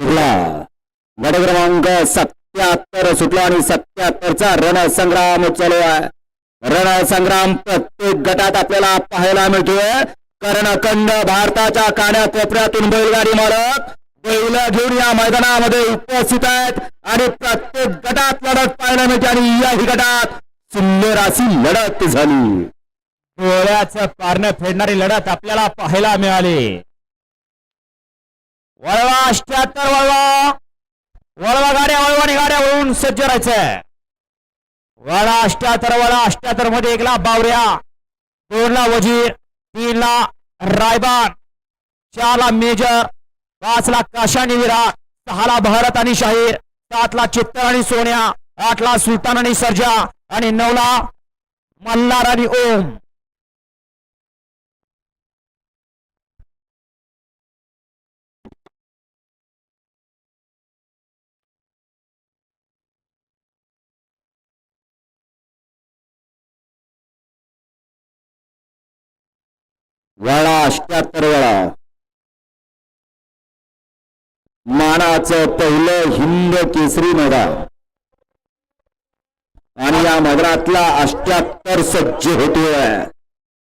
सुटला. गट क्रमांक सत्याहत्तर सुटला आणि सत्याहत्तरचा रणसंग्राम चालू आहे. रणसंग्राम प्रत्येक गटात आपल्याला पाहायला मिळतोय. कर्णखंड भारताच्या कानाकोपऱ्यातून बैलगाडी मालक बैल घेऊन या मैदानामध्ये उपस्थित आहेत आणि प्रत्येक गटात लढत पाहायला मिळते आणि याही गटात सुंदर अशी लढत झाली. डोळ्याचं पारणं फेडणारी लढत आपल्याला पाहायला मिळाली. वळवा अष्ट्याहत्तर वळवा. वळवा गाड्या वळवा गाड्या वळून सज्ज राहायचंय. वळा अष्ट्याहत्तर वळा. अष्ट्याहत्तरमध्ये एकला बावऱ्या दोनला वजीर तीनला रायबान चारला मेजर पाचला काशानी विराट सहाला भारत आणि शाहीर सातला चित्तर आणि सोन्या आठला सुलतान आणि सर्जा आणि नऊला मल्हार आणि ओम. वेळा अष्ट्याहत्तर वेळा. मानाचं पहिलं हिंद केसरी मैदान. आणि या मैदानातला अष्ट्याहत्तर सज्ज होतोय.